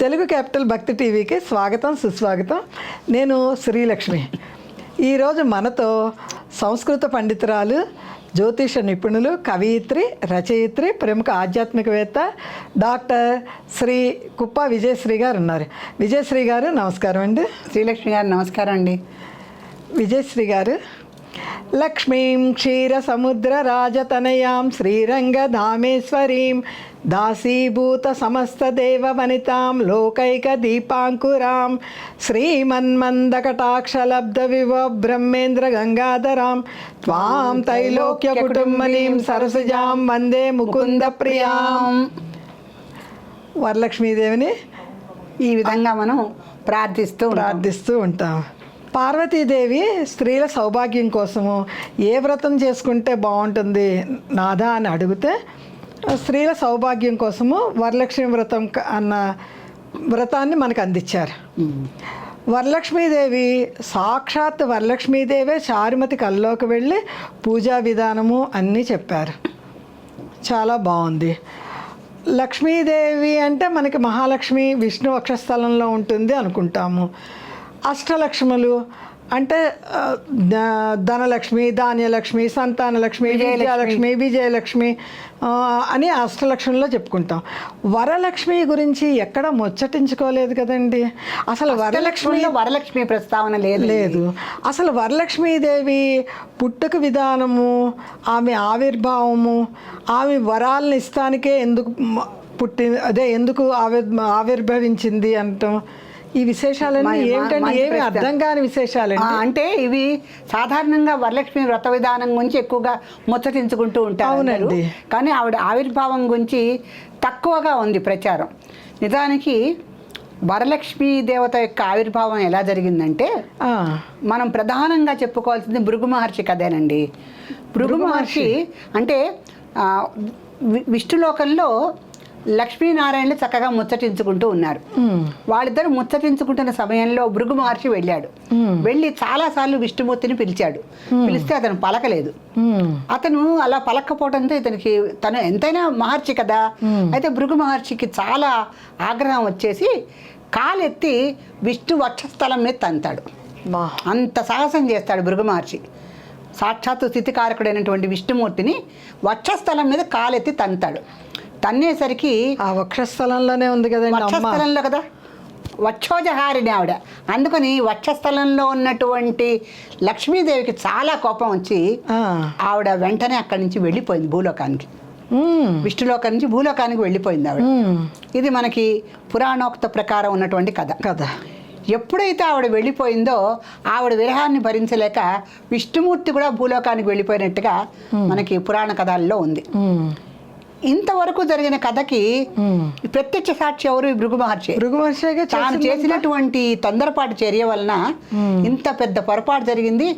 Telugu capital భక్తి టీవీకి స్వాగతం సుస్వాగతం. నేను శ్రీలక్ష్మి. ఈరోజు మనతో సంస్కృత పండితురాలు జ్యోతిష నిపుణులు కవయిత్రి రచయిత్రి ప్రముఖ ఆధ్యాత్మికవేత్త డాక్టర్ శ్రీ కుప్ప విజయశ్రీ గారు ఉన్నారు విజయశ్రీ గారు నమస్కారం అండి. శ్రీలక్ష్మి గారు నమస్కారం అండి. విజయశ్రీ గారు లక్ష్మీం క్షీర సముద్ర రాజతనయాం శ్రీరంగధామేశ్వరీం దాసీభూత సమస్త దేవ వనితాం లోకైక దీపాంకురాం శ్రీమన్మందకటాక్షలబ్ధ వివ బ్రహ్మేంద్ర గంగాధరాం త్వాం తైలోక్య కుటుంబనీం సరసజాం వందే ముకుంద ప్రియాం వరలక్ష్మీదేవిని ఈ విధంగా మనం ప్రార్థిస్తూ. ప్రార్థిస్తూ ఉంటాం పార్వతీదేవి స్త్రీల సౌభాగ్యం కోసము ఏ వ్రతం చేసుకుంటే బాగుంటుంది నాదా అని అడిగితే స్త్రీల సౌభాగ్యం కోసము వరలక్ష్మి వ్రతం అన్న వ్రతాన్ని మనకు అందించారు. వరలక్ష్మీదేవి సాక్షాత్ వరలక్ష్మీదేవే చారుమతి కల్లోకి వెళ్ళి పూజా విధానము అన్నీ చెప్పారు. చాలా బాగుంది. లక్ష్మీదేవి అంటే మనకి మహాలక్ష్మి విష్ణు వక్షస్థలంలో ఉంటుంది అనుకుంటాము. అష్టలక్ష్ములు అంటే ధనలక్ష్మి ధాన్యలక్ష్మి సంతానలక్ష్మి విజయలక్ష్మి. విజయలక్ష్మి అని అష్టలక్ష్మిలో చెప్పుకుంటాం. వరలక్ష్మి గురించి ఎక్కడ ముచ్చటించుకోలేదు కదండి. అసలు వరలక్ష్మి వరలక్ష్మిలో వరలక్ష్మి ప్రస్తావన లేదు. లేదు. అసలు వరలక్ష్మీదేవి పుట్టుక విధానము ఆమె ఆవిర్భావము ఆమె వరాలను ఇస్తానికే ఎందుకు పుట్టి అదే ఎందుకు ఆవిర్ ఆవిర్భవించింది అంటాం. ఈ విశేషాలన్నీ మంచి ఏమి. అర్థం కాని ఆ, విశేషాలండి అంటే ఇవి సాధారణంగా వరలక్ష్మి వ్రత విధానం గురించి ఎక్కువగా ముచ్చటించుకుంటూ ఉంటారు. అవునండి. కానీ ఆవిడ ఆవిర్భావం గురించి తక్కువగా ఉంది ప్రచారం నిజానికి వరలక్ష్మి దేవత యొక్క ఆవిర్భావం ఎలా జరిగిందంటే మనం ప్రధానంగా చెప్పుకోవాల్సింది భృగు మహర్షి కథేనండి భృగు మహర్షి అంటే విష్ణులోకంలో లక్ష్మీనారాయణలు చక్కగా ముచ్చటించుకుంటూ ఉన్నారు. వాళ్ళిద్దరు ముచ్చటించుకుంటున్న సమయంలో భృగు మహర్షి వెళ్ళాడు. వెళ్ళి చాలాసార్లు విష్ణుమూర్తిని పిలిచాడు. పిలిస్తే అతను పలకలేదు. అతను అలా పలకపోవడంతో ఇతనికి తను ఎంతైనా మహర్షి కదా. అయితే భృగు మహర్షికి చాలా ఆగ్రహం వచ్చేసి కాలెత్తి విష్ణు వక్షస్థలం మీద తంతాడు. అంత సాహసం చేస్తాడు భృగు మహర్షి. సాక్షాత్తు స్థితికారకుడైనటువంటి విష్ణుమూర్తిని వక్షస్థలం మీద కాలెత్తి తంతాడు. తన్నేసరికి ఆ వక్షస్థలంలోనే ఉంది కదండి వక్షస్థలంలో కదా? వక్షోజహారిణి ఆవిడ. అందుకని వక్షస్థలంలో ఉన్నటువంటి లక్ష్మీదేవికి చాలా కోపం వచ్చి ఆవిడ వెంటనే అక్కడి నుంచి వెళ్ళిపోయింది భూలోకానికి. విష్ణులోకం నుంచి భూలోకానికి వెళ్ళిపోయింది ఆవిడ. ఇది మనకి పురాణోక్త ప్రకారం ఉన్నటువంటి కథ. కదా ఎప్పుడైతే ఆవిడ వెళ్ళిపోయిందో ఆవిడ విరహాన్ని భరించలేక విష్ణుమూర్తి కూడా భూలోకానికి వెళ్ళిపోయినట్టుగా మనకి పురాణ కథల్లో ఉంది. ఇంతవరకు జరిగిన కథకి. ప్రత్యక్ష సాక్షి ఎవరు? భృగు మహర్షి. భృగు మహర్షిగా తాను చేసినటువంటి తొందరపాటు చర్య వలన ఇంత పెద్ద పొరపాటు జరిగింది.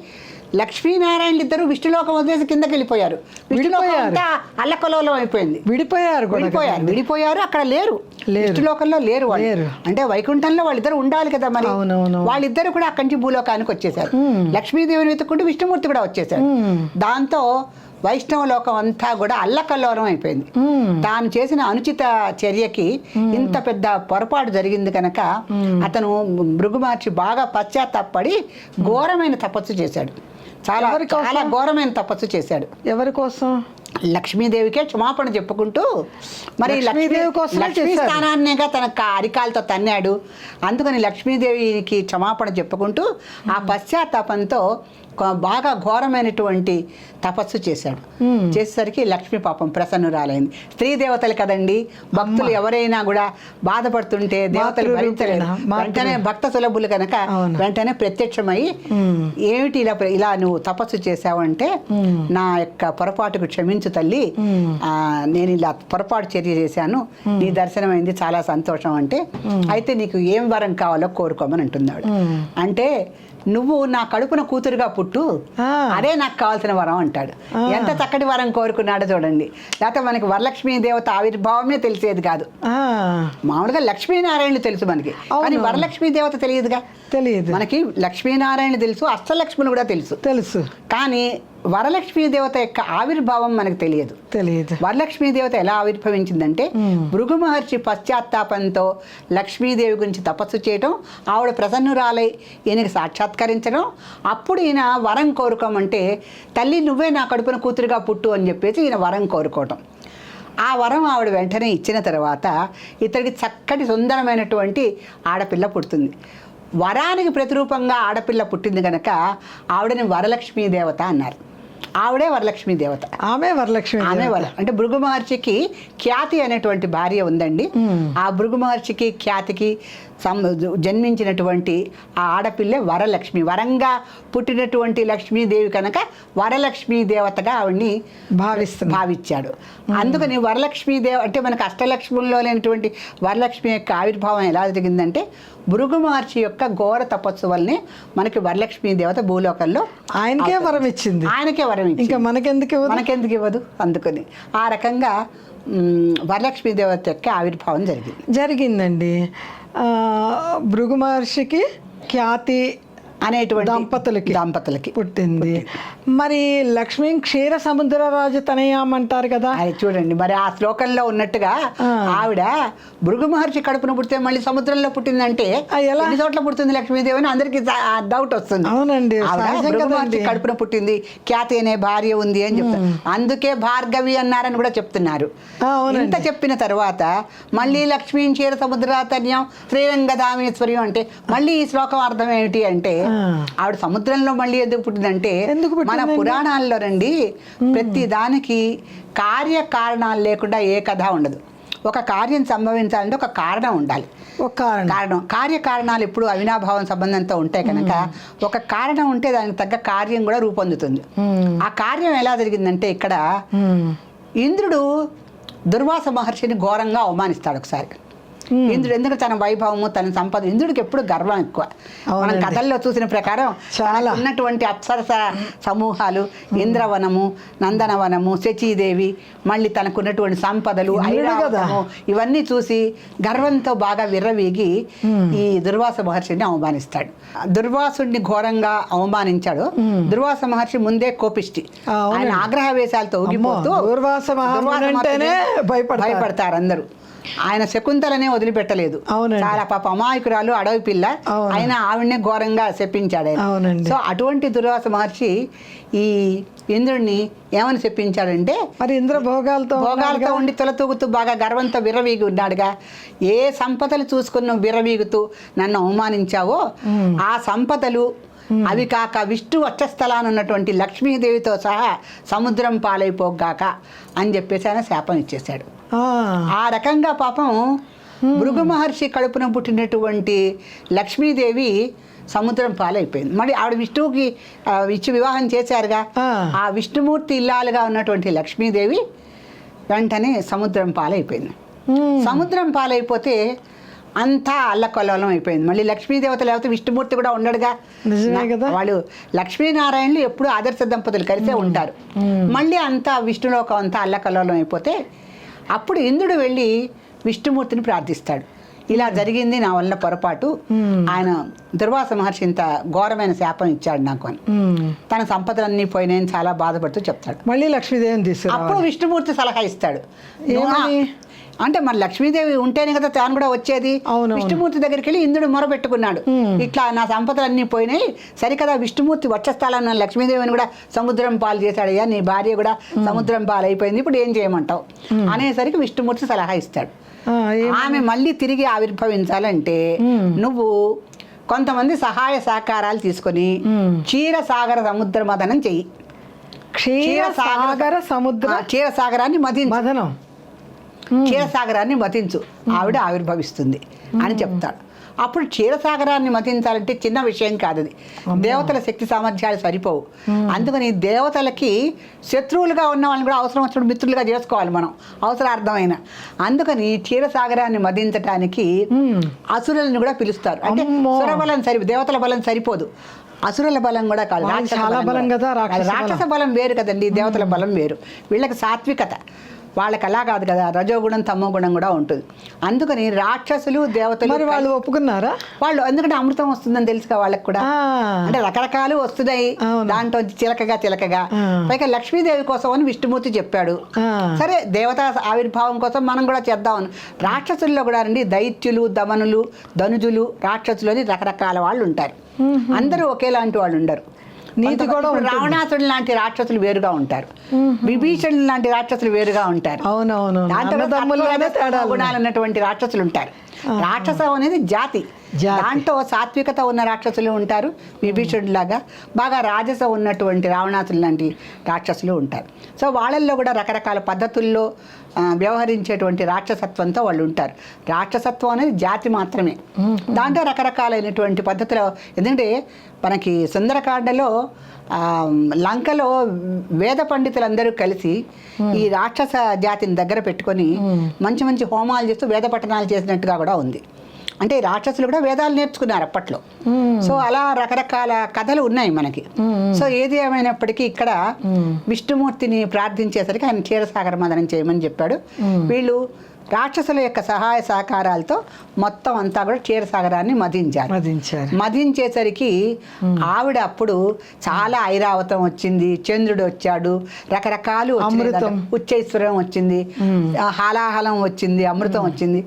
లక్ష్మీనారాయణ ఇద్దరు విష్ణులోకం వదిలేసి కిందకి వెళ్ళిపోయారు. విష్ణులోకం. అంతా అల్లకలోలం అయిపోయింది. విడిపోయారు విడిపోయారు. విడిపోయారు. అక్కడ లేరు. విష్ణులోకంలో లేరు వాళ్ళు. అంటే వైకుంఠంలో వాళ్ళిద్దరు ఉండాలి కదా మరి. వాళ్ళిద్దరు కూడా అక్కడి నుంచి భూలోకానికి వచ్చేసారు లక్ష్మీదేవిని వెతుక్కుంటూ విష్ణుమూర్తి కూడా వచ్చేసారు దాంతో వైష్ణవ లోకం అంతా కూడా అల్లకల్లోలం అయిపోయింది. తాను చేసిన అనుచిత చర్యకి ఇంత పెద్ద పొరపాటు జరిగింది కనుక అతను భృగు మహర్షి బాగా పశ్చాత్తాపడి ఘోరమైన తపస్సు చేశాడు. చాలా? చాలా ఘోరమైన తపస్సు చేశాడు. ఎవరి కోసం? లక్ష్మీదేవికే క్షమాపణ చెప్పుకుంటూ మరి లక్ష్మీదేవి లక్ష్మీ కోసమే లక్ష్మీ. స్థానాన్నేగా తన అరికాలతో తన్నాడు. అందుకని లక్ష్మీదేవికి క్షమాపణ చెప్పుకుంటూ ఆ పశ్చాత్తాపంతో బాగా ఘోరమైనటువంటి తపస్సు చేశాడు. చేసేసరికి లక్ష్మీ పాపం ప్రసన్నురాలైంది. స్త్రీ దేవతలు కదండి భక్తులు ఎవరైనా కూడా బాధపడుతుంటే దేవతలు మాతృ- వెంటనే భక్త సులభులు కనుక. వెంటనే ప్రత్యక్షమై ఏమిటి ఇలా ఇలా నువ్వు తపస్సు చేశావంటే నా యొక్క పొరపాటుకు క్షమించు. తల్లి. ఆ, నేను ఇలా పొరపాటు చర్య చేశాను. నీ దర్శనమైంది చాలా సంతోషం అంటే. అయితే నీకు ఏం వరం కావాలో కోరుకోమని అంటున్నాడు. అంటే నువ్వు నా కడుపున కూతురుగా పుట్టు. అదే నాకు కావాల్సిన వరం అంటాడు. ఎంత చక్కటి వరం కోరుకున్నాడో చూడండి. లేకపోతే మనకి వరలక్ష్మీ దేవత ఆవిర్భావమే తెలిసేది కాదు. మామూలుగా లక్ష్మీనారాయణలు తెలుసు మనకి. కానీ. వరలక్ష్మీ దేవత తెలియదుగా? తెలియదు. మనకి లక్ష్మీనారాయణ తెలుసు అష్టలక్ష్ములు కూడా తెలుసు. తెలుసు. కానీ వరలక్ష్మీ దేవత యొక్క ఆవిర్భావం మనకు తెలియదు. తెలియదు. వరలక్ష్మీ దేవత ఎలా ఆవిర్భవించిందంటే భృగు మహర్షి పశ్చాత్తాపంతో లక్ష్మీదేవి గురించి తపస్సు చేయటం ఆవిడ ప్రసన్నురాలై ఈయనకి సాక్షాత్కరించడం అప్పుడు ఈయన వరం కోరుకోమంటే తల్లి నువ్వే నా కడుపున కూతురుగా పుట్టు అని చెప్పేసి ఈయన వరం కోరుకోవటం. ఆ వరం ఆవిడ వెంటనే ఇచ్చిన తర్వాత ఇతడికి చక్కటి సుందరమైనటువంటి ఆడపిల్ల పుడుతుంది. వరానికి ప్రతిరూపంగా ఆడపిల్ల పుట్టింది కనుక ఆవిడని వరలక్ష్మీ దేవత అన్నారు. ఆవిడే వరలక్ష్మీ దేవత. ఆమె వరలక్ష్మి ఆమె వల్ల అంటే భృగు మహర్షికి ఖ్యాతి అనేటువంటి భార్య ఉందండి. ఆ భృగు మహర్షికి ఖ్యాతికి సం జన్మించినటువంటి ఆ ఆడపిల్లే వరలక్ష్మి. వరంగా పుట్టినటువంటి లక్ష్మీదేవి కనుక వరలక్ష్మీ దేవతగా ఆవిడ్ని భావిస్తుంది. భావించాడు. అందుకని వరలక్ష్మీ దేవ అంటే మనకు అష్టలక్ష్ముల్లో లేనటువంటి వరలక్ష్మి యొక్క ఆవిర్భావం ఎలా జరిగిందంటే భృగు మహర్షి యొక్క ఘోర తపస్సు వల్లనే మనకి వరలక్ష్మీ దేవత భూలోకంలో ఆయనకే వరం ఇచ్చింది ఆయనకే వరం ఇచ్చింది ఇంకా మనకెందుకు ఇవ్వదు? మనకెందుకు ఇవ్వదు? అందుకని ఆ రకంగా వరలక్ష్మీ దేవత యొక్క ఆవిర్భావం జరిగింది. జరిగిందండి. భృగు మహర్షికి ఖ్యాతి అనేటువంటి దంపతులకి దంపతులకి పుట్టింది మరి లక్ష్మీ క్షీర సముద్రరాజు తనయాం అంటారు కదా అది చూడండి మరి ఆ శ్లోకంలో ఉన్నట్టుగా. ఆవిడ భృగు మహర్షి కడుపున పుడితే మళ్ళీ సముద్రంలో పుట్టిందంటే ఎలా? చోట్ల పుడుతుంది లక్ష్మీదేవి అని అందరికి డౌట్ వస్తుంది అవునండి, మహర్షి. కడుపున పుట్టింది ఖ్యాతి అనే భార్య ఉంది అని చెప్తారు అందుకే భార్గవి అన్నారని కూడా చెప్తున్నారు. ఇంత చెప్పిన తర్వాత మళ్ళీ లక్ష్మీ క్షీర సముద్రాతన్యం శ్రీరంగధామేశ్వర్యం అంటే మళ్ళీ ఈ శ్లోకం అర్థం ఏమిటి అంటే. ఆవిడ సముద్రంలో మళ్ళీ ఎందుకు పుట్టిందంటే ఎందుకు మన? పురాణాల్లో రండి ప్రతి దానికి కార్యకారణాలు లేకుండా ఏ కథ ఉండదు. ఒక కార్యం సంభవించాలంటే ఒక కారణం ఉండాలి. ఒక కారణం. కారణం కార్యకారణాలు ఎప్పుడు అవినాభావం సంబంధంతో ఉంటాయి కనుక ఒక కారణం ఉంటే దానికి తగ్గ కార్యం కూడా రూపొందుతుంది. ఆ కార్యం ఎలా జరిగిందంటే ఇక్కడ. ఇంద్రుడు దుర్వాస మహర్షిని ఘోరంగా అవమానిస్తాడు ఒకసారి. ఇంద్రుడు ఎందుకంటే తన వైభవము తన సంపద ఇంద్రుడికి ఎప్పుడు గర్వం ఎక్కువ మనం. కథల్లో చూసిన ప్రకారం చాలా. ఉన్నటువంటి అప్సరస సమూహాలు ఇంద్రవనము నందనవనము శచీదేవి మళ్ళీ తనకున్నటువంటి సంపదలు. ఐరావతము ఇవన్నీ చూసి గర్వంతో బాగా విర్రవీగి ఈ దుర్వాస మహర్షిని అవమానిస్తాడు దుర్వాసుడిని ఘోరంగా అవమానించాడు దుర్వాస మహర్షి ముందే కోపిష్టి. ఆయన ఊగిపోతూ దుర్వాస అంటేనే మహర్షిని భయపడతారు. భయపడతారు అందరూ ఆయన శకుంతలనే వదిలిపెట్టలేదు. చాలా పాప అమాయకురాలు అడవి పిల్ల. ఆయన ఆవిడనే ఘోరంగా శపించాడు ఆయన. సో అటువంటి దుర్వాస మహర్షి ఈ ఇంద్రుడిని ఏమని చెప్పించాడంటే మరి ఇంద్ర భోగాలతో భోగాలతో. ఉండి తొలతూగుతూ బాగా గర్వంతో విర్రవీగి ఉన్నాడుగా ఏ సంపదలు చూసుకున్న విర్రవీగుతూ నన్ను అవమానించావో ఆ సంపదలు అవి కాక విష్ణు వక్షస్థలాన్ని ఉన్నటువంటి లక్ష్మీదేవితో సహా సముద్రం పాలైపోగాక అని చెప్పేసి ఆయన శాపం ఇచ్చేశాడు ఆ, రకంగా పాపం భృగు మహర్షి కడుపున పుట్టినటువంటి లక్ష్మీదేవి సముద్రం పాలైపోయింది. మరి ఆవిడ విష్ణువుకి ఇచ్చి వివాహం చేశారుగా. ఆ. విష్ణుమూర్తి ఇల్లాలుగా ఉన్నటువంటి లక్ష్మీదేవి వెంటనే సముద్రం పాలైపోయింది. సముద్రం పాలైపోతే అంతా అల్లకొల్లం అయిపోయింది. మళ్ళీ లక్ష్మీదేవత లేకపోతే విష్ణుమూర్తి కూడా ఉండడుగా. వాళ్ళు లక్ష్మీనారాయణలు ఎప్పుడు ఆదర్శ దంపతులు కలిసే ఉంటారు. మళ్ళీ అంతా విష్ణులోకం అంతా అల్లకల్లోలం అయిపోతే అప్పుడు ఇంద్రుడు వెళ్ళి విష్ణుమూర్తిని ప్రార్థిస్తాడు. ఇలా జరిగింది నా వల్ల పొరపాటు. ఆయన దుర్వాస మహర్షి ఇంత ఘోరమైన శాపం ఇచ్చాడు నాకు అని. తన సంపదలన్నీ పోయినాయని చాలా బాధపడుతూ చెప్తాడు. మళ్ళీ లక్ష్మీదేవిని తీసుకురా అప్పుడు విష్ణుమూర్తి సలహా ఇస్తాడు? అంటే మరి లక్ష్మీదేవి ఉంటేనే కదా తాను కూడా వచ్చేది. విష్ణుమూర్తి దగ్గరికి వెళ్ళి ఇంద్రుడు మొరపెట్టుకున్నాడు. ఇట్లా నా సంపదలు అన్నీ పోయినాయి. సరికదా విష్ణుమూర్తి వచ్చేస్తాలన్న లక్ష్మీదేవిని కూడా సముద్రం పాలు చేశాడయ్యా నీ భార్య కూడా సముద్రం పాలు అయిపోయింది ఇప్పుడు ఏం చేయమంటావు? అనేసరికి విష్ణుమూర్తి సలహా ఇస్తాడు. ఆమె మళ్ళీ తిరిగి ఆవిర్భవించాలంటే నువ్వు కొంతమంది సహాయ సహకారాలు తీసుకొని క్షీరసాగర సముద్ర మదనం చెయ్యి. క్షీరసాగర సముద్ర క్షీరసాగరాన్ని మదించు. మదనం. క్షీరసాగరాన్ని మతించు ఆవిడ ఆవిర్భవిస్తుంది అని చెప్తాడు. అప్పుడు క్షీరసాగరాన్ని మతించాలంటే చిన్న విషయం కాదు అది. దేవతల శక్తి సామర్థ్యాలు సరిపోవు. అందుకని దేవతలకి శత్రువులుగా ఉన్న వాళ్ళని కూడా అవసరం వచ్చినప్పుడు మిత్రులుగా చేసుకోవాలి మనం. అవసరార్థమైన. అందుకని క్షీరసాగరాన్ని మదించటానికి అసురులను కూడా పిలుస్తారు. అంటే. సురబలం సరి దేవతల బలం సరిపోదు. అసురుల బలం కూడా కాదు బలం రాక్షస బలం. వేరు కదండి దేవతల బలం వేరు. వీళ్ళకి సాత్వికత. వాళ్ళకి అలా కాదు కదా రజోగుణం తమో గుణం కూడా ఉంటుంది. అందుకని రాక్షసులు దేవతలు మరి వాళ్ళు ఒప్పుకున్నారా? వాళ్ళు ఎందుకంటే అమృతం వస్తుందని తెలుసుగా వాళ్ళకి కూడా. అంటే రకరకాలు వస్తున్నాయి. దాంట్లో చిలకగా చిలకగా. పైగా లక్ష్మీదేవి కోసం అని విష్ణుమూర్తి చెప్పాడు. సరే దేవతా ఆవిర్భావం కోసం మనం కూడా చేద్దామని రాక్షసుల్లో కూడా రండి. దైత్యులు దమనులు ధనుజులు రాక్షసులు అని రకరకాల వాళ్ళు ఉంటారు. అందరూ ఒకేలాంటి వాళ్ళు ఉండరు. నీతి కూడా. రావణాసుడు లాంటి రాక్షసులు వేరుగా ఉంటారు. విభీషణుడు లాంటి రాక్షసులు వేరుగా ఉంటారు. అవునవును గుణాలు ఉన్నటువంటి రాక్షసులు ఉంటారు. రాక్షసం అనేది జాతి. దాంట్లో సాత్వికత ఉన్న రాక్షసులు ఉంటారు విభీషణుడిలాగా బాగా రాజస ఉన్నటువంటి రావణాసులు లాంటి రాక్షసులు ఉంటారు. సో వాళ్ళల్లో కూడా రకరకాల పద్ధతుల్లో వ్యవహరించేటువంటి రాక్షసత్వంతో వాళ్ళు ఉంటారు. రాక్షసత్వం అనేది జాతి మాత్రమే. దాంట్లో రకరకాలైనటువంటి పద్ధతులు ఎందుకంటే మనకి సుందరకాండలో లంకలో వేద పండితులందరూ కలిసి ఈ రాక్షస జాతిని దగ్గర పెట్టుకొని మంచి మంచి హోమాలు చేస్తూ వేద పఠనాలు చేసినట్టుగా కూడా ఉంది. అంటే రాక్షసులు కూడా వేదాలు నేర్చుకున్నారు అప్పట్లో. సో అలా రకరకాల కథలు ఉన్నాయి మనకి. సో ఏది ఏమైనప్పటికీ ఇక్కడ విష్ణుమూర్తిని ప్రార్థించేసరికి ఆయన క్షీరసాగర మదనం చేయమని చెప్పాడు. వీళ్ళు రాక్షసుల యొక్క సహాయ సహకారాలతో మొత్తం అంతా కూడా క్షీరసాగరాన్ని మదించారు. మదించారు. మదించేసరికి ఆవిడ అప్పుడు చాలా ఐరావతం వచ్చింది చంద్రుడు వచ్చాడు రకరకాలు. అమృతం. ఉచ్చైశ్వరం వచ్చింది హాలాహలం వచ్చింది అమృతం వచ్చింది.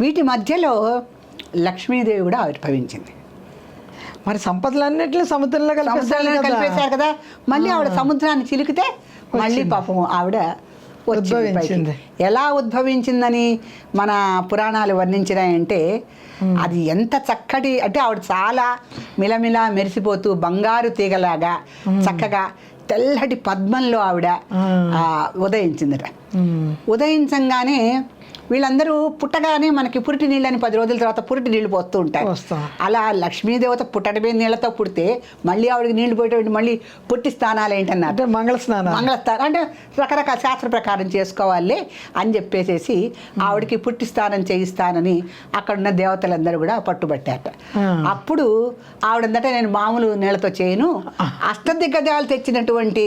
వీటి మధ్యలో లక్ష్మీదేవి కూడా ఆవిర్భవించింది. మరి సంపదలన్నిటిని సముద్రంలో సముద్రంలో. కలిపేశారు కదా. మళ్ళీ ఆవిడ సముద్రాన్ని చిలికితే మళ్ళీ పాపం ఆవిడ ఉద్భవించింది. ఎలా ఉద్భవించిందని మన పురాణాలు వర్ణించినాయంటే అది ఎంత చక్కటి అంటే ఆవిడ చాలా మిలమిల మెరిసిపోతూ బంగారు తీగలాగా చక్కగా తెల్లటి పద్మంలో ఆవిడ ఉదయించిందట. ఉదయించంగానే వీళ్ళందరూ పుట్టగానే మనకి పురిటి నీళ్ళని పది రోజుల తర్వాత పురిటి నీళ్ళు పోస్తూ పోస్తాం. అలా లక్ష్మీదేవత పుట్టడమే నీళ్ళతో పుడితే మళ్ళీ ఆవిడకి నీళ్ళు పోయేటువంటి మళ్ళీ పుట్టి స్థానాలు ఏంటన్నారు? అంటే మంగళ స్నానం మంగళస్థానం అంటే రకరకాల శాస్త్ర ప్రకారం చేసుకోవాలి అని చెప్పేసేసి ఆవిడకి పుట్టి స్థానం చేయిస్తానని అక్కడున్న దేవతలందరూ కూడా పట్టుబట్టారట. అప్పుడు ఆవిడందట నేను మామూలు నీళ్ళతో చేయను. అష్టదిగ్గజాలు తెచ్చినటువంటి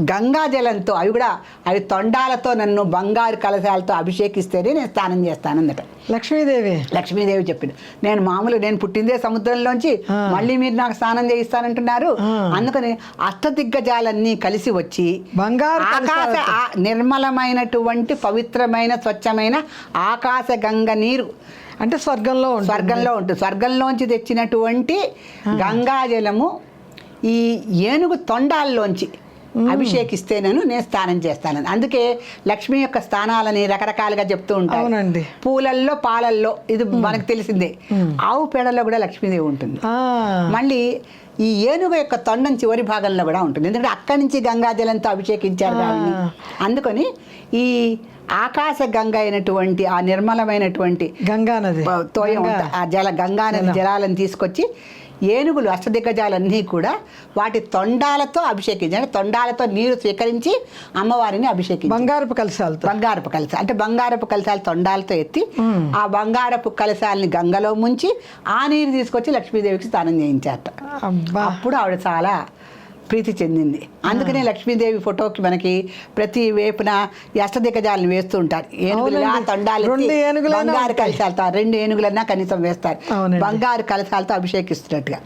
గంగా జలంతో అవి కూడా అవి తొండాలతో నన్ను బంగారు కలశాలతో అభిషేకిస్తేనే నేను స్నానం చేస్తానందట లక్ష్మీదేవి. లక్ష్మీదేవి చెప్పింది. నేను మామూలు నేను పుట్టిందే సముద్రంలోంచి. మళ్ళీ మీరు నాకు స్నానం చేయిస్తానంటున్నారు. అందుకని అష్టదిగ్గజాలన్నీ కలిసి వచ్చి బంగారు ఆకాశ నిర్మలమైనటువంటి పవిత్రమైన స్వచ్ఛమైన ఆకాశ గంగ నీరు. అంటే స్వర్గంలో స్వర్గంలో ఉంటుంది. స్వర్గంలోంచి తెచ్చినటువంటి గంగాజలము ఈ ఏనుగు తొండాల్లోంచి అభిషేకిస్తేనను నేను స్నానం చేస్తాను అందుకే లక్ష్మి యొక్క స్థానాలని రకరకాలుగా చెప్తూ అవునండి. పూలల్లో పాలల్లో ఇది మనకు తెలిసిందే. ఆవు పేడలో కూడా లక్ష్మీదేవి ఉంటుంది. మళ్ళీ ఈ ఏనుగు యొక్క తొండం చివరి భాగంలో కూడా ఉంటుంది. ఎందుకంటే అక్కడి నుంచి గంగాజలంతో అభిషేకించారు కాబట్టి అందుకని ఈ ఆకాశ గంగ అయినటువంటి ఆ నిర్మలమైనటువంటి గంగా నది. బ- తోయం జల గంగా నది జలాలను తీసుకొచ్చి ఏనుగులు అష్టదిగ్గజాలన్నీ కూడా వాటి తొండాలతో అభిషేకించి అంటే తొండాలతో నీరు స్వీకరించి అమ్మవారిని అభిషేకించి. బంగారపు కలశాలతో. బంగారపు కలశ అంటే బంగారపు కలశాలు తొండాలతో ఎత్తి ఆ బంగారపు కలశాలని గంగలో ముంచి ఆ నీరు తీసుకొచ్చి లక్ష్మీదేవికి స్నానం చేయించారట. అబ్బా. అప్పుడు ఆవిడ చాలా ప్రీతి చెందింది అందుకనే లక్ష్మీదేవి ఫోటోకి మనకి ప్రతి వేపున అష్టదిగ్గజాలను వేస్తూ ఉంటారు ఏనుగులు. తొండాలు బంగారు. కలశాలతో రెండు ఏనుగులన్నా కనీసం వేస్తారు. బంగారు కలశాలతో అభిషేకిస్తున్నట్టుగా.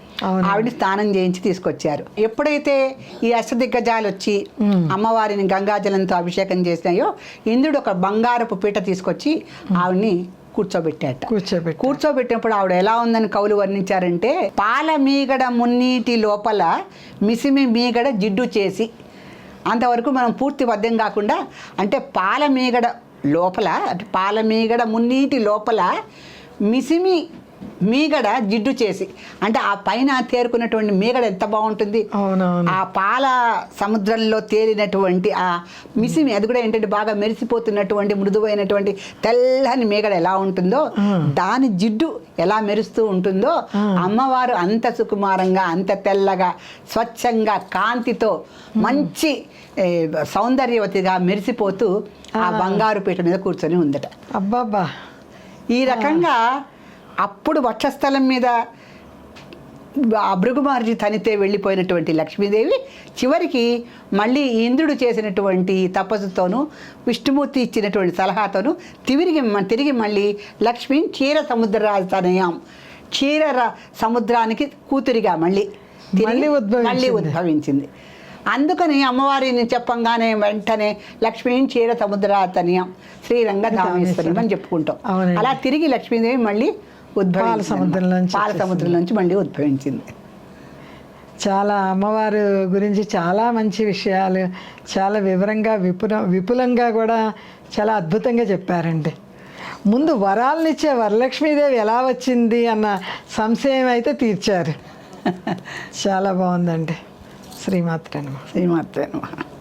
ఆవిడ స్నానం చేయించి తీసుకొచ్చారు ఎప్పుడైతే ఈ అష్టదిగ్గజాలు వచ్చి అమ్మవారిని గంగాజలంతో అభిషేకం చేసినాయో ఇంద్రుడు ఒక బంగారపు పీట తీసుకొచ్చి ఆవిడ్ని కూర్చోబెట్టాట. కూర్చోబెట్టి కూర్చోబెట్టినప్పుడు ఆవిడ ఎలా ఉందని కవులు వర్ణించారంటే పాల మీగడ మున్నీటి లోపల మిసిమి మీగడ జిడ్డు చేసి అంతవరకు మనం పూర్తి పద్యం కాకుండా అంటే పాల మీగడ లోపల అంటే పాల మీగడ మున్నీటి లోపల మిసిమి మీగడ జిడ్డు చేసి అంటే ఆ పైన తేరుకున్నటువంటి మీగడ ఎంత బాగుంటుంది? ఆ పాల సముద్రంలో తేలినటువంటి ఆ మిసిమి అది కూడా ఏంటంటే బాగా మెరిసిపోతున్నటువంటి మృదువైనటువంటి తెల్లని మేగడ ఎలా ఉంటుందో దాని జిడ్డు ఎలా మెరుస్తూ ఉంటుందో అమ్మవారు అంత సుకుమారంగా అంత తెల్లగా స్వచ్ఛంగా కాంతితో మంచి సౌందర్యవతిగా మెరిసిపోతూ ఆ. బంగారు పీట మీద కూర్చొని ఉందట. అబ్బాబ్బా. ఈ రకంగా అప్పుడు వక్షస్థలం మీద భృగుమార్జి తనితే వెళ్ళిపోయినటువంటి లక్ష్మీదేవి చివరికి మళ్ళీ ఇంద్రుడు చేసినటువంటి తపస్సుతోనూ విష్ణుమూర్తి ఇచ్చినటువంటి సలహాతోనూ తిరిగి తిరిగి మళ్ళీ లక్ష్మి క్షీర సముద్ర రాజధానయాం క్షీర సముద్రానికి కూతురిగా మళ్ళీ మళ్ళీ ఉద్భవించింది. అందుకని అమ్మవారిని చెప్పంగానే వెంటనే లక్ష్మీ క్షీర సముద్రాతనయం శ్రీరంగధామేశ్వరి అని చెప్పుకుంటాం. అలా తిరిగి లక్ష్మీదేవి మళ్ళీ పాల సముద్రంలోంచి పాల వచ్చేసింది. సముద్రం నుంచి మళ్ళీ ఉద్భవించింది. చాలా అమ్మవారు గురించి చాలా మంచి విషయాలు చాలా వివరంగా విపుల విపులంగా కూడా చాలా అద్భుతంగా చెప్పారండి. ముందు వరాలనిచ్చే వరలక్ష్మీదేవి ఎలా వచ్చింది అన్న సంశయం అయితే తీర్చారు. చాలా బాగుందండి. శ్రీమాత్రనమ్మ శ్రీమాత్రే నమః.